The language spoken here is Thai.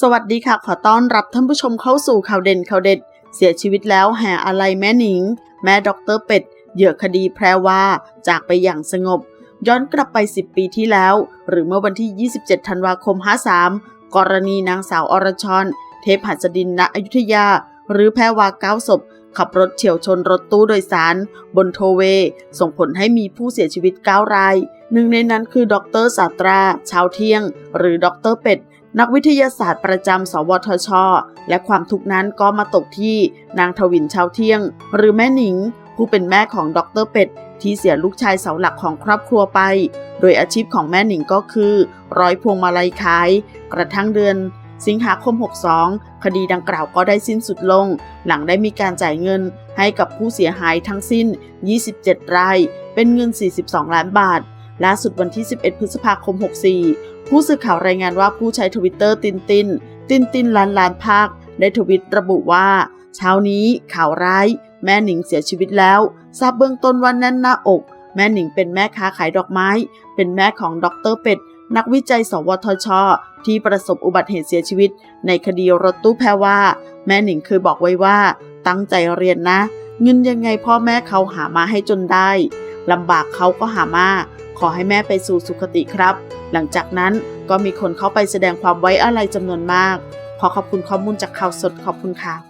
สวัสดีค่ะ ขอต้อนรับท่านผู้ชมเข้าสู่ข่าวเด่นข่าวเด็ด เสียชีวิตแล้วแห่อะไรแม่หนิง แม่ด็อกเตอร์เป็ด เหยื่อคดีแพรว่าจากไปอย่างสงบ ย้อนกลับไป 10 ปีที่แล้ว หรือเมื่อวันที่ 27 ธันวาคม 53 กรณีนางสาวอรชร เทพหัสดินณอยุธยา หรือแพรวาเก้าศพ ขับรถเฉียวชนรถตู้โดยสาร บนโทเว ส่งผลให้มีผู้เสียชีวิต 9 ราย หนึ่งในนั้นคือดรศาตราชาวเที่ยง หรือดรเป็ด นักวิทยาศาสตร์ประจำสวทช และความทุกข์นั้นก็มาตกที่นางทวินชาวเที่ยง หรือแม่หนิง ผู้เป็นแม่ของดรเป็ดที่เสียลูกชายเสาหลักของครอบครัวไป โดยอาชีพของแม่หนิงก็คือ ร้อยพวงมาลัยขาย กระทั่งเดือน สิงหาคม 62 คดีดังกล่าวก็ได้สิ้นสุดลง หลังได้มีการจ่ายเงินให้กับผู้เสียหายทั้งสิ้น 27 ราย เป็นเงิน 42 ล้านบาท ล่าสุดวันที่ 11 พฤษภาคม 64 ผู้สื่อข่าวรายงานว่าผู้ใช้ทวิตเตอร์ตินติน ตินตินล้านล้านภาค ได้ทวิตระบุว่า เช้านี้ข่าวร้าย แม่หนิงเสียชีวิตแล้ว ทราบเบื้องต้นว่าแน่นหน้าอก แม่หนิงเป็นแม่ค้าขายดอกไม้ เป็นแม่ของดรเป็ด นักวิจัย สวทช ที่ประสบอุบัติเหตุเสียชีวิต ในคดีรถตู้แพรว่า แม่หนิงเคยบอกไว้ว่า ตั้งใจเรียนนะ เงินยังไงพ่อแม่เขาหามาให้จนได้ลำบากเขาก็หามาขอให้แม่ไปสู่สุคติครับ หลังจากนั้นก็มีคนเข้าไปแสดงความไว้อาลัยจำนวนมาก ขอขอบคุณข้อมูลจากข่าวสดขอบคุณค่ะ